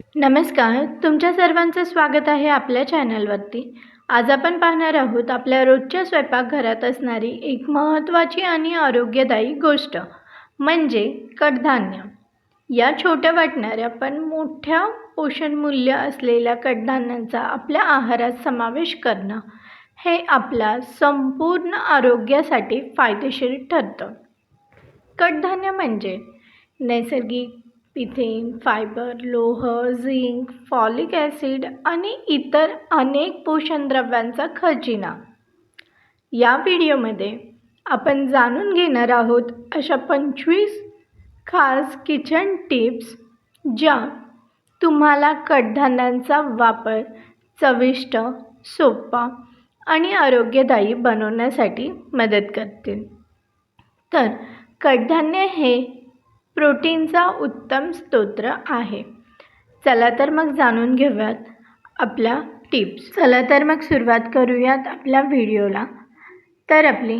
नमस्कार तुमच्या सर्वांचं स्वागत आहे आपल्या चॅनलवरती. आज आपण पाहणार आहोत आपल्या रोजच्या स्वयंपाकघरात असणारी एक महत्त्वाची आणि आरोग्यदायी गोष्ट म्हणजे कडधान्य. या छोट्या वाटणाऱ्या पण मोठ्या पोषणमूल्य असलेल्या कडधान्यांचा आपल्या आहारात समावेश करणं हे आपल्या संपूर्ण आरोग्यासाठी फायदेशीर ठरतं. कडधान्य म्हणजे नैसर्गिक पिथेन फायबर लोह झिंक फॉलिक ॲसिड आणि इतर अनेक पोषण द्रव्यांचा खजिना. या व्हिडिओमध्ये आपण जाणून घेणार आहोत अशा पंचवीस खास किचन टिप्स ज्या तुम्हाला कडधान्यांचा वापर चविष्ट सोपा आणि आरोग्यदायी बनवण्यासाठी मदत करतील. तर कडधान्य हे प्रोटीनचा उत्तम स्तोत्र आहे. चला तर मग जाणून घेऊयात आपल्या टिप्स. चला तर मग सुरुवात करूयात आपल्या व्हिडिओला. तर आपली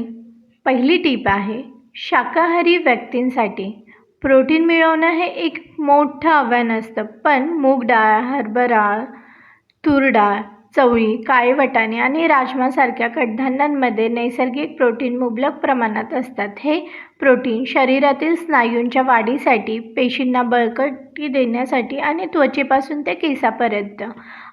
पहिली टीप आहे शाकाहारी व्यक्तींसाठी प्रोटीन मिळवणं हे एक मोठं आव्हान असतं. पण मूग डाळ हरभरा तूर डाळ चवळी काळे वटाणे आणि राजमासारख्या कडधान्यांमध्ये नैसर्गिक प्रोटीन मुबलक प्रमाणात असतात. हे प्रोटीन शरीरातील स्नायूंच्या वाढीसाठी पेशींना बळकटी देण्यासाठी आणि त्वचेपासून ते केसापर्यंत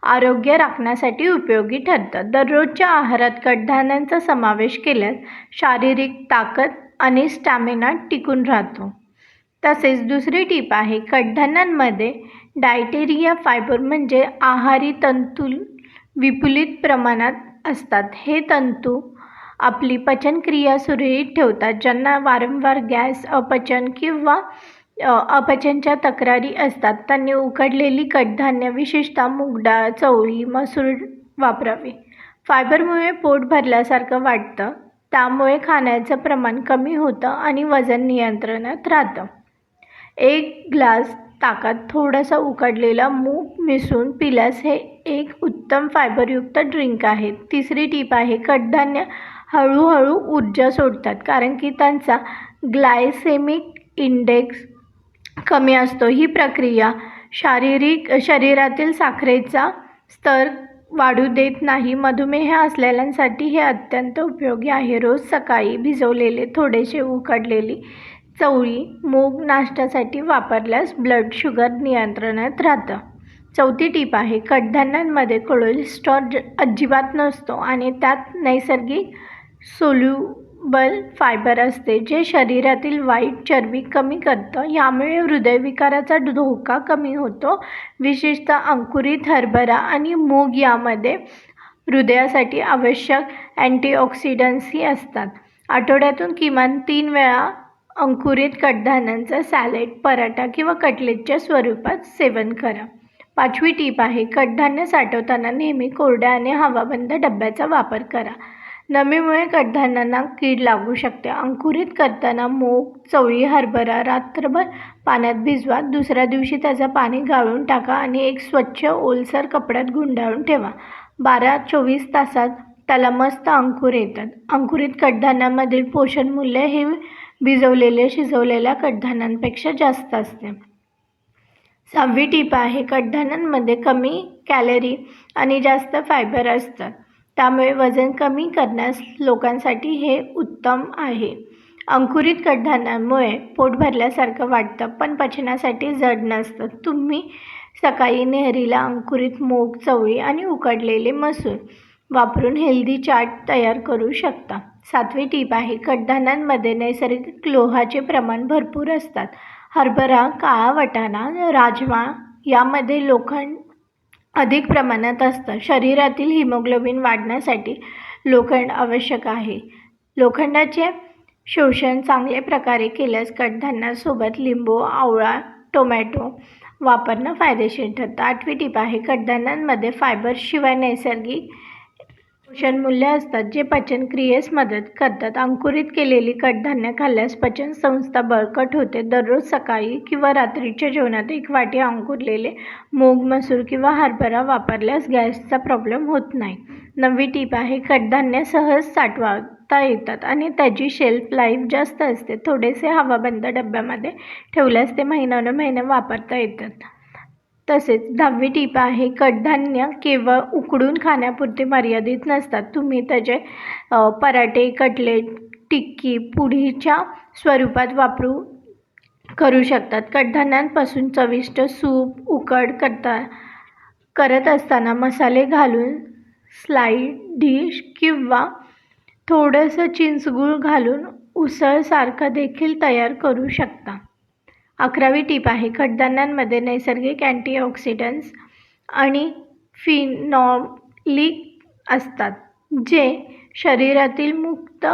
आरोग्य राखण्यासाठी उपयोगी ठरतं. दररोजच्या आहारात कडधान्यांचा समावेश केल्यास शारीरिक ताकद आणि स्टॅमिना टिकून राहतो. तसेच दुसरी टीप आहे कडधान्यांमध्ये डायटेरिया फायबर म्हणजे आहारी तंतू विपुलित प्रमाणात असतात. हे तंतू आपली पचनक्रिया सुरळीत ठेवतात ज्यांना वारंवार गॅस अपचन किंवा अपचनच्या तक्रारी असतात. त्यांनी उकडलेली कडधान्य विशेषतः मूगडाळ चवळी मसूर वापरावी. फायबरमुळे पोट भरल्यासारखं वाटतं. त्यामुळे खाण्याचं प्रमाण कमी होतं आणि वजन नियंत्रणात राहतं. एक ग्लास ताकात थोडासा उकडलेला मूग मिसळून पिल्यास हे एक उत्तम फायबरयुक्त ड्रिंक आहे. तिसरी टीप आहे कडधान्य हळूहळू ऊर्जा सोडतात कारण की त्यांचा ग्लायसेमिक इंडेक्स कमी असतो. ही प्रक्रिया शारीरिक शरीरातील साखरेचा स्तर वाढू देत नाही. मधुमेह असलेल्यांसाठी हे अत्यंत उपयोगी आहे. रोज सकाळी भिजवलेले थोडेसे उकडलेली चवळी मूग नाश्त्यासाठी वापरल्यास ब्लड शुगर नियंत्रणात राहतं. चौथी टीप आहे कडधान्यांमध्ये कोलेस्ट्रॉल अजिबात नसतो आणि त्यात नैसर्गिक सोल्युबल फायबर असते जे शरीरातील वाईट चरबी कमी करतं. यामुळे हृदयविकाराचा धोका कमी होतो. विशेषतः अंकुरित हरभरा आणि मूग यामध्ये हृदयासाठी आवश्यक अँटीऑक्सिडंट्सही असतात. आठवड्यातून किमान तीन वेळा अंकुरित कडधान्यांचा सॅलेड पराठा किंवा कटलेटच्या स्वरूपात सेवन करा. पाचवी टीप आहे कडधान्य साठवताना नेहमी कोरड्या आणि हवाबंद डब्याचा वापर करा. नमीमुळे कडधान्यांना कीड लागू शकते. अंकुरित करताना मूग चवळी हरभरा रात्रभर पाण्यात भिजवा. दुसऱ्या दिवशी त्याचं पाणी गाळून टाका आणि एक स्वच्छ ओलसर कपड्यात गुंडाळून ठेवा. बारा चोवीस तासात त्याला मस्त अंकुर येतात. अंकुरित कडधान्यामधील पोषणमूल्य हे भिजवलेल्या शिजवलेल्या कडधान्यांपेक्षा जास्त असते. सहावी टीप आहे कडधान्यांमध्ये कमी कॅलरी आणि जास्त फायबर असतात त्यामुळे वजन कमी करण्यास लोकांसाठी हे उत्तम आहे. अंकुरित कडधान्यांमुळे पोट भरल्यासारखं वाटतं पण पचनासाठी जड नसतं. तुम्ही सकाळी नेहरीला अंकुरित मूग चवळी आणि उकडलेले मसूर वापरून हेल्दी चाट तयार करू शकता. सातवी टीप आहे कडधान्यांमध्ये नैसर्गिक लोहाचे प्रमाण भरपूर असतात. हरभरा काळा वटाणा राजमा यामध्ये लोखंड अधिक प्रमाणात असतं. शरीरातील हिमोग्लोबिन वाढण्यासाठी लोखंड आवश्यक आहे. लोखंडाचे शोषण चांगल्या प्रकारे केल्यास कडधान्यासोबत लिंबू आवळा टोमॅटो वापरणं फायदेशीर ठरतं. आठवी टीप आहे कडधान्यांमध्ये फायबरशिवाय नैसर्गिक पोषणमूल्य असतात जे पचन क्रियेस मदत करतात. अंकुरित केलेली कडधान्य खाल्ल्यास पचन संस्था बळकट होते. दररोज सकाळी किंवा रात्रीच्या जेवणात एक वाटी अंकुरलेले मूग मसूर किंवा हरभरा वापरल्यास गॅसचा प्रॉब्लेम होत नाही. नवी टीप आहे कडधान्य सहज साठवता येतात आणि त्याची शेल्फ लाईफ जास्त असते. थोडेसे हवाबंद डब्यामध्ये ठेवल्यास ते महिन्यानं महिने वापरता येतात. तसेच दहावी टीप आहे कडधान्य केवळ उकडून खाण्यापुरते मर्यादित नसतात. तुम्ही त्याचे पराठे कटलेट टिक्की पुढीच्या स्वरूपात वापरू करू शकतात. कडधान्यांपासून चविष्ट सूप उकड करता करत असताना मसाले घालून स्लाईड डिश किंवा थोडंसं चिंचगूळ घालून उसळसारखं देखील तयार करू शकता. अकरावी टीप आहे कडधान्यांमध्ये नैसर्गिक अँटीऑक्सिडंट्स आणि फिनॉलिक असतात जे शरीरातील मुक्त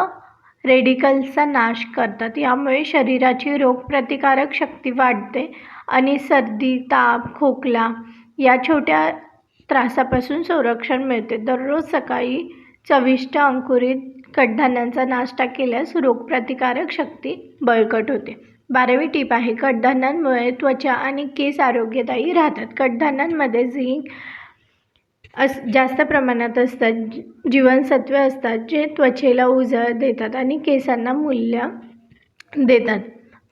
रेडिकल्सचा नाश करतात. यामुळे शरीराची रोगप्रतिकारक शक्ती वाढते आणि सर्दी ताप खोकला या छोट्या त्रासापासून संरक्षण मिळते. दररोज सकाळी चविष्ट अंकुरित कडधान्यांचा नाश्ता केल्यास रोगप्रतिकारक शक्ती बळकट होते. बारावी टीप आहे कडधान्यांमुळे त्वचा आणि केस आरोग्यदायी राहतात. कडधान्यांमध्ये झिंक अस जास्त प्रमाणात असतात जी- जीवनसत्वे असतात जे त्वचेला उजळ देतात आणि केसांना मूल्य देतात.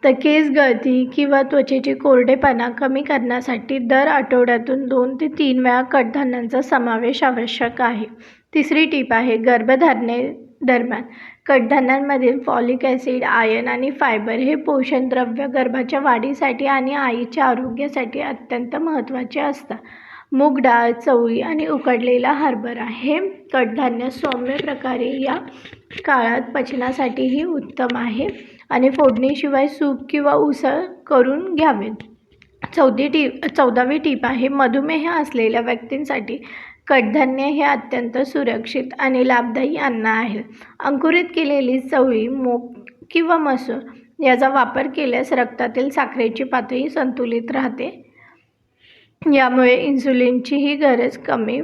तर केस गळती किंवा त्वचेची कोरडेपणा कमी करण्यासाठी दर आठवड्यातून दोन ते तीन वेळा कडधान्यांचा समावेश आवश्यक आहे. तिसरी टीप आहे गर्भधारणे दरम्यान. कडधान्यांमधील फॉलिक ॲसिड आयन आणि फायबर हे पोषण द्रव्य गर्भाच्या वाढीसाठी आणि आईच्या आरोग्यासाठी अत्यंत महत्त्वाचे असतात. मूग डाळ चवळी आणि उकडलेला हरभरा हे कडधान्य सौम्य प्रकारे या काळात पचनासाठीही उत्तम आहे आणि फोडणीशिवाय सूप किंवा उसळ करून घ्यावेत चौथी टीप चौदावी टीप आहे मधुमेह असलेल्या व्यक्तींसाठी कडधान्य हे अत्यंत सुरक्षित आणि लाभदायी अन्न आहे. अंकुरित केलेली चवळी मूग किंवा मसूर याचा वापर केल्यास रक्तातील साखरेची पातळी संतुलित राहते. यामुळे इन्सुलिनचीही गरज कमी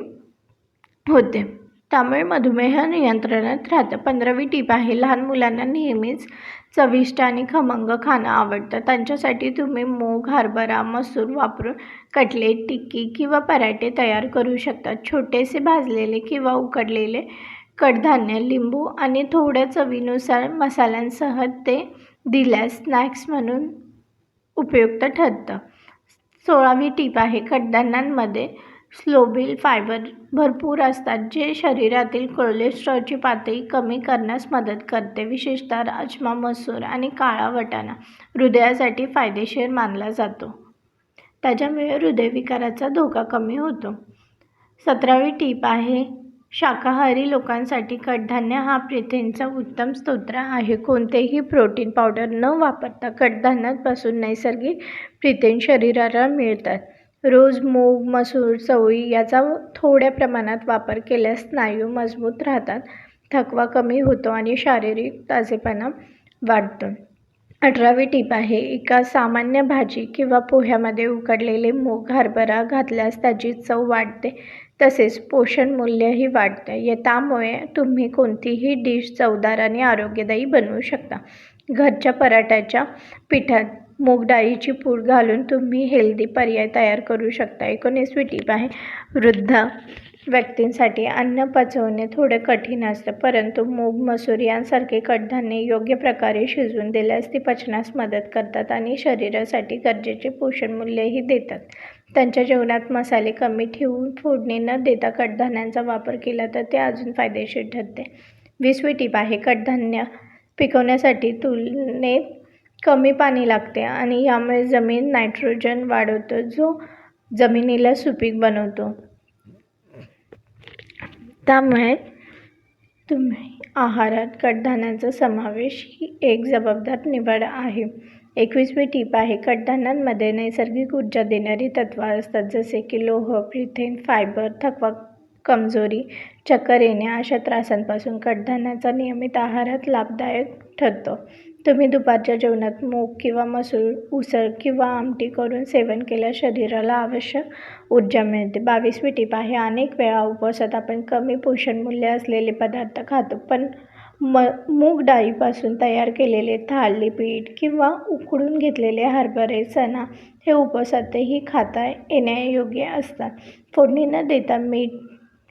होते. त्यामुळे मधुमेह नियंत्रणात राहतं. पंधरावी टीप आहे लहान मुलांना नेहमीच चविष्ट आणि खमंग खाणं आवडतं. त्यांच्यासाठी तुम्ही मूग हरभरा मसूर वापरून कटलेट टिक्की किंवा पराठे तयार करू शकता. छोटेसे भाजलेले किंवा उकडलेले कडधान्य लिंबू आणि थोड्या चवीनुसार मसाल्यांसह ते दिल्यास स्नॅक्स म्हणून उपयुक्त ठरतं. सोळावी टीप आहे कडधान्यांमध्ये स्लोबिल फायबर भरपूर असतात जे शरीरातील कोलेस्ट्रॉलची पातळी कमी करण्यास मदत करते. विशेषतः राजमा मसूर आणि काळा वाटाणा हृदयासाठी फायदेशीर मानला जातो. त्याच्यामुळे हृदयविकाराचा धोका कमी होतो. सतरावी टीप आहे शाकाहारी लोकांसाठी कडधान्य हा प्रथिनेचा उत्तम स्रोत आहे. कोणतेही प्रोटीन पावडर न वापरता कडधान्यांपासून नैसर्गिक प्रथिने शरीराला मिळतात. रोज मूग मसूर चवळी याचा थोड्या प्रमाणात वापर केल्यास स्नायू मजबूत राहतात थकवा कमी होतो आणि शारीरिक ताजेपणा वाढतो. अठरावी टीप आहे एका सामान्य भाजी किंवा पोह्यामध्ये उकडलेले मूग हरभरा घातल्यास त्याची चव वाढते तसेच पोषण मूल्यही वाढते. या त्यामुळे तुम्ही कोणतीही डिश चवदार आणि आरोग्यदायी बनवू शकता. घरच्या पराठ्याच्या पिठात मूग डाळीची पूड घालून तुम्ही हेल्दी पर्याय तयार करू शकता. एकोणीसवी टीप आहे. वृद्ध व्यक्तींसाठी अन्न पचवणे थोडे कठीण असतं परंतु मूग मसूर यांसारखे कडधान्ये योग्य प्रकारे शिजवून दिल्यास ती पचनास मदत करतात आणि शरीरासाठी गरजेचे पोषण मूल्यही देतात. त्यांच्या जेवणात मसाले कमी ठेवून फोडणी न देता कडधान्यांचा वापर केला तर ते अजून फायदेशीर ठरते. वीसवी टीप आहे. कडधान्य पिकवण्यासाठी तुलनेत कमी पाणी लागते आणि यामुळे जमीन नायट्रोजन वाढवतो जो जमिनीला सुपीक बनवतो. त्यामुळे तुम्ही आहारात कडधान्यांचा समावेश ही एक जबाबदार निवड आहे. एकवीसवी टीप आहे कडधान्यांमध्ये नैसर्गिक ऊर्जा देणारी तत्त्व असतात जसे की लोह प्रिथेन फायबर थकवा कमजोरी चक्कर येणे अशा त्रासांपासून कडधान्याचा नियमित आहारात लाभदायक ठरतो. तुम्ही दुपारच्या जेवणात मूग किंवा मसूर उसळ किंवा आमटी करून सेवन केल्यास शरीराला आवश्यक ऊर्जा मिळते. बावीसवी टीप आहे अनेक वेळा उपवासात आपण कमी पोषणमूल्य असलेले पदार्थ खातो पण म मूग डाळीपासून तयार केलेले थालीपीठ किंवा उकडून घेतलेले हरभरे चणा हे उपवासातही खाता येण्यायोग्य असतात. फोडणी न देता मीठ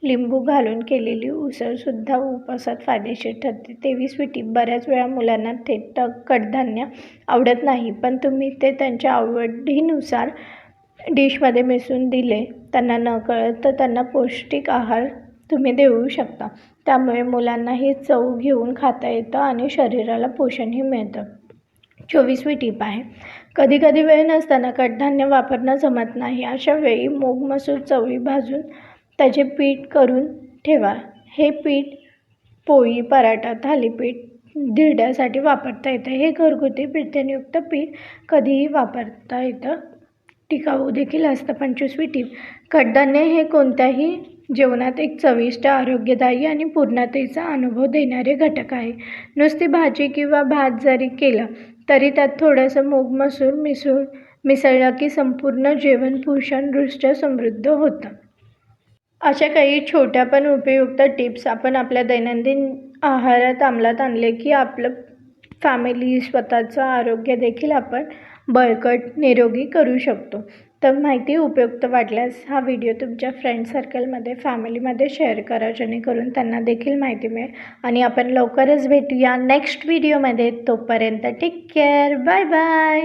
लिंबू घालून केलेली उसळसुद्धा उपवासात फायदेशीर ठरते. तेवीसवी टीप बऱ्याच वेळा मुलांना थेट कडधान्य आवडत नाही पण तुम्ही ते त्यांच्या आवडीनुसार डिशमध्ये मिसळून दिले त्यांना न कळत तर त्यांना पौष्टिक आहार तुम्ही देऊ शकता. त्यामुळे मुलांनाही चव घेऊन खाता येतं आणि शरीराला पोषणही मिळतं. चोवीसवी टीप आहे कधी कधी वेळ नसताना कडधान्य वापरणं जमत नाही. अशा वेळी मूग मसूर चवळी भाजून त्याचे पीठ करून ठेवा. हे पीठ पोळी पराठा थालीपीठ धिरड्यासाठी वापरता येतं. हे घरगुती पिठ्ठेयुक्त पीठ कधीही वापरता येतं. टिकाऊ देखील असतं. पंचवीसवी टीप. कडधान्य हे कोणत्याही जेवणात एक चविष्ट आरोग्यदायी आणि पूर्णतेचा अनुभव देणारे घटक आहे. नुसती भाजी किंवा भात जरी केला तरी त्यात थोडंसं मूग मसूर मिसळून मिसळलं की संपूर्ण जेवण पोषणदृष्ट्या समृद्ध होतं. अशा काही छोट्या पण उपयुक्त टिप्स आपण आपल्या दैनंदिन आहारात अंमलात आणले की आपलं फॅमिली स्वतःचं आरोग्य देखील आपण बळकट निरोगी करू शकतो. तर माहिती उपयुक्त वाटल्यास हा व्हिडिओ तुमच्या फ्रेंड सर्कलमध्ये फॅमिलीमध्ये शेअर करा जेणेकरून त्यांना देखील माहिती मिळेल. आणि आपण लवकरच भेटूया नेक्स्ट व्हिडिओमध्ये तोपर्यंत टेक केअर बाय बाय